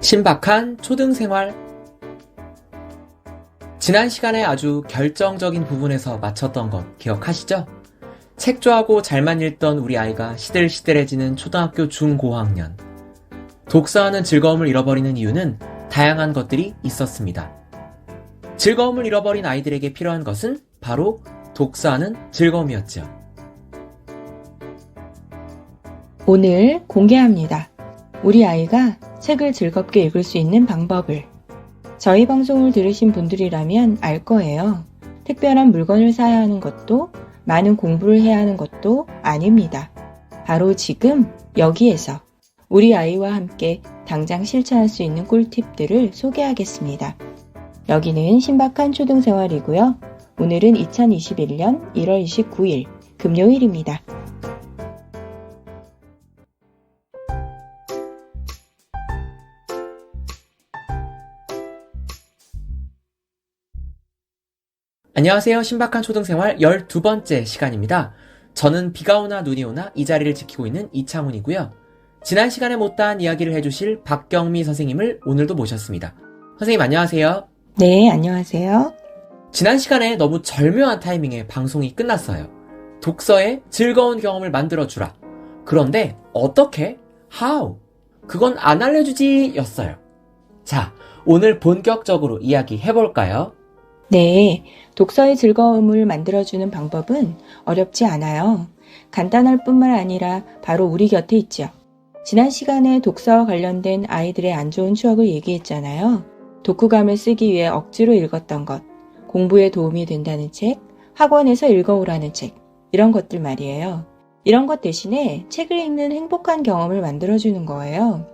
신박한 초등생활 지난 시간에 아주 결정적인 부분에서 마쳤던 것 기억하시죠? 책 좋아하고 잘만 읽던 우리 아이가 시들시들해지는 초등학교 중고학년. 독서하는 즐거움을 잃어버리는 이유는 다양한 것들이 있었습니다. 즐거움을 잃어버린 아이들에게 필요한 것은 바로 독서하는 즐거움이었죠. 오늘 공개합니다. 우리 아이가 책을 즐겁게 읽을 수 있는 방법을. 저희 방송을 들으신 분들이라면 알 거예요. 특별한 물건을 사야 하는 것도 많은 공부를 해야 하는 것도 아닙니다. 바로 지금 여기에서 우리 아이와 함께 당장 실천할 수 있는 꿀팁들을 소개하겠습니다. 여기는 신박한 초등생활이고요. 오늘은 2021년 1월 29일 금요일입니다. 안녕하세요. 신박한 초등생활 12번째 시간입니다. 저는 비가 오나 눈이 오나 이 자리를 지키고 있는 이창훈이고요. 지난 시간에 못다한 이야기를 해주실 박경미 선생님을 오늘도 모셨습니다. 선생님 안녕하세요. 네, 안녕하세요. 지난 시간에 너무 절묘한 타이밍에 방송이 끝났어요. 독서에 즐거운 경험을 만들어주라. 그런데 어떻게? How? 그건 안 알려주지 였어요. 자, 오늘 본격적으로 이야기 해볼까요? 네, 독서의 즐거움을 만들어주는 방법은 어렵지 않아요. 간단할 뿐만 아니라 바로 우리 곁에 있죠. 지난 시간에 독서와 관련된 아이들의 안 좋은 추억을 얘기했잖아요. 독후감을 쓰기 위해 억지로 읽었던 것, 공부에 도움이 된다는 책, 학원에서 읽어오라는 책, 이런 것들 말이에요. 이런 것 대신에 책을 읽는 행복한 경험을 만들어주는 거예요.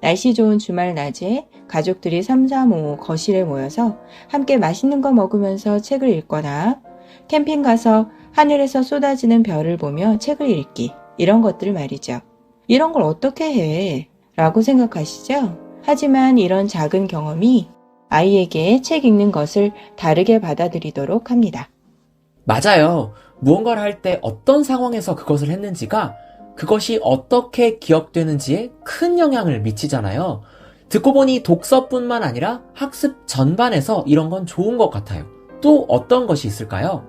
날씨 좋은 주말 낮에 가족들이 3, 4, 5 거실에 모여서 함께 맛있는 거 먹으면서 책을 읽거나 캠핑 가서 하늘에서 쏟아지는 별을 보며 책을 읽기 이런 것들 말이죠. 이런 걸 어떻게 해? 라고 생각하시죠? 하지만 이런 작은 경험이 아이에게 책 읽는 것을 다르게 받아들이도록 합니다. 맞아요. 무언가를 할 때 어떤 상황에서 그것을 했는지가 그것이 어떻게 기억되는지에 큰 영향을 미치잖아요. 듣고 보니 독서뿐만 아니라 학습 전반에서 이런 건 좋은 것 같아요. 또 어떤 것이 있을까요?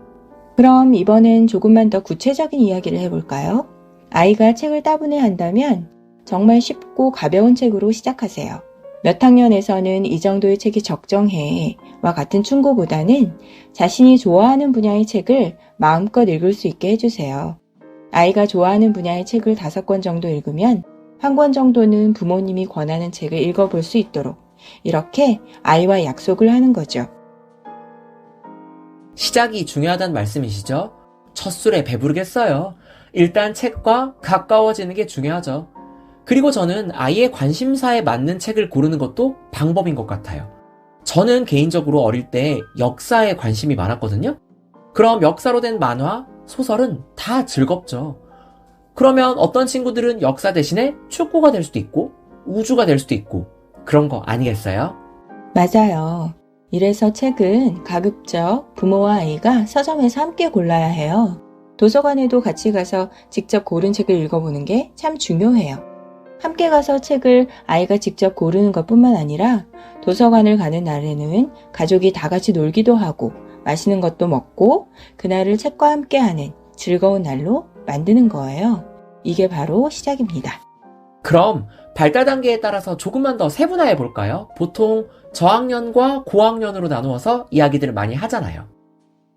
그럼 이번엔 조금만 더 구체적인 이야기를 해볼까요? 아이가 책을 따분해 한다면 정말 쉽고 가벼운 책으로 시작하세요. 몇 학년에서는 이 정도의 책이 적정해 와 같은 충고보다는 자신이 좋아하는 분야의 책을 마음껏 읽을 수 있게 해주세요. 아이가 좋아하는 분야의 책을 다섯 권 정도 읽으면 한 권 정도는 부모님이 권하는 책을 읽어볼 수 있도록 이렇게 아이와 약속을 하는 거죠. 시작이 중요하단 말씀이시죠? 첫 술에 배부르겠어요. 일단 책과 가까워지는 게 중요하죠. 그리고 저는 아이의 관심사에 맞는 책을 고르는 것도 방법인 것 같아요. 저는 개인적으로 어릴 때 역사에 관심이 많았거든요. 그럼 역사로 된 만화, 소설은 다 즐겁죠. 그러면 어떤 친구들은 역사 대신에 축구가 될 수도 있고, 우주가 될 수도 있고, 그런 거 아니겠어요? 맞아요. 이래서 책은 가급적 부모와 아이가 서점에서 함께 골라야 해요. 도서관에도 같이 가서 직접 고른 책을 읽어보는 게 참 중요해요. 함께 가서 책을 아이가 직접 고르는 것 뿐만 아니라 도서관을 가는 날에는 가족이 다 같이 놀기도 하고 맛있는 것도 먹고 그날을 책과 함께 하는 즐거운 날로 만드는 거예요. 이게 바로 시작입니다. 그럼 발달 단계에 따라서 조금만 더 세분화해 볼까요? 보통 저학년과 고학년으로 나누어서 이야기들을 많이 하잖아요.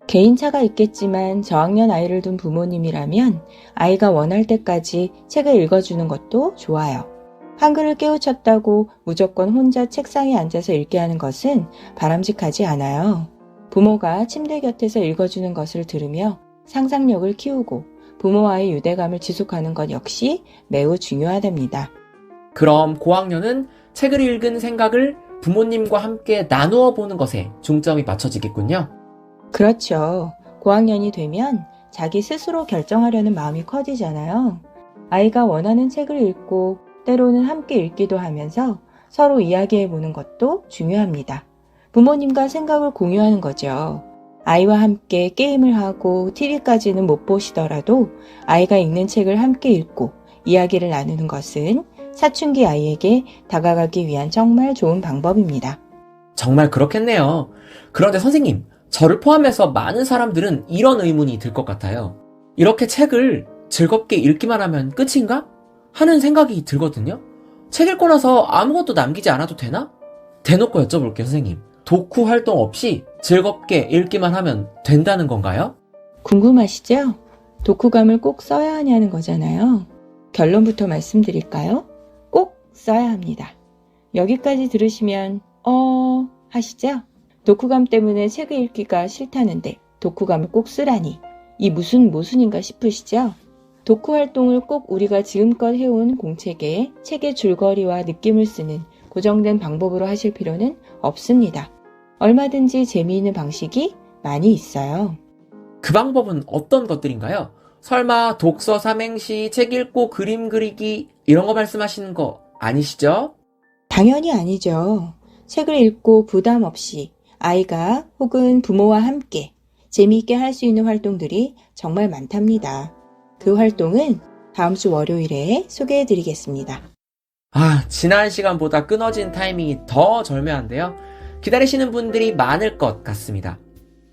개인차가 있겠지만 저학년 아이를 둔 부모님이라면 아이가 원할 때까지 책을 읽어주는 것도 좋아요. 한글을 깨우쳤다고 무조건 혼자 책상에 앉아서 읽게 하는 것은 바람직하지 않아요. 부모가 침대 곁에서 읽어주는 것을 들으며 상상력을 키우고 부모와의 유대감을 지속하는 것 역시 매우 중요하답니다. 그럼 고학년은 책을 읽은 생각을 부모님과 함께 나누어 보는 것에 중점이 맞춰지겠군요. 그렇죠. 고학년이 되면 자기 스스로 결정하려는 마음이 커지잖아요. 아이가 원하는 책을 읽고 때로는 함께 읽기도 하면서 서로 이야기해 보는 것도 중요합니다. 부모님과 생각을 공유하는 거죠. 아이와 함께 게임을 하고 TV까지는 못 보시더라도 아이가 읽는 책을 함께 읽고 이야기를 나누는 것은 사춘기 아이에게 다가가기 위한 정말 좋은 방법입니다. 정말 그렇겠네요. 그런데 선생님, 저를 포함해서 많은 사람들은 이런 의문이 들 것 같아요. 이렇게 책을 즐겁게 읽기만 하면 끝인가? 하는 생각이 들거든요. 책 읽고 나서 아무것도 남기지 않아도 되나? 대놓고 여쭤볼게요, 선생님. 독후 활동 없이 즐겁게 읽기만 하면 된다는 건가요? 궁금하시죠? 독후감을 꼭 써야 하냐는 거잖아요. 결론부터 말씀드릴까요? 꼭 써야 합니다. 여기까지 들으시면, 어, 하시죠? 독후감 때문에 책을 읽기가 싫다는데 독후감을 꼭 쓰라니. 이 무슨 모순인가 싶으시죠? 독후 활동을 꼭 우리가 지금껏 해온 공책에 책의 줄거리와 느낌을 쓰는 고정된 방법으로 하실 필요는 없습니다. 얼마든지 재미있는 방식이 많이 있어요. 그 방법은 어떤 것들인가요? 설마 독서 삼행시, 책 읽고 그림 그리기 이런 거 말씀하시는 거 아니시죠? 당연히 아니죠. 책을 읽고 부담 없이 아이가 혹은 부모와 함께 재미있게 할 수 있는 활동들이 정말 많답니다. 그 활동은 다음 주 월요일에 소개해 드리겠습니다. 아, 지난 시간보다 끊어진 타이밍이 더 절묘한데요. 기다리시는 분들이 많을 것 같습니다.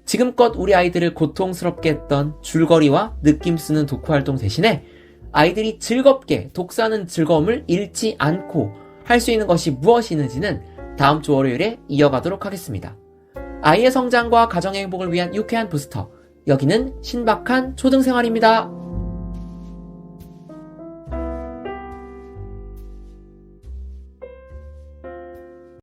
지금껏 우리 아이들을 고통스럽게 했던 줄거리와 느낌 쓰는 독후 활동 대신에 아이들이 즐겁게 독서하는 즐거움을 잃지 않고 할 수 있는 것이 무엇이 있는지는 다음 주 월요일에 이어가도록 하겠습니다. 아이의 성장과 가정의 행복을 위한 유쾌한 부스터. 여기는 신박한 초등생활입니다.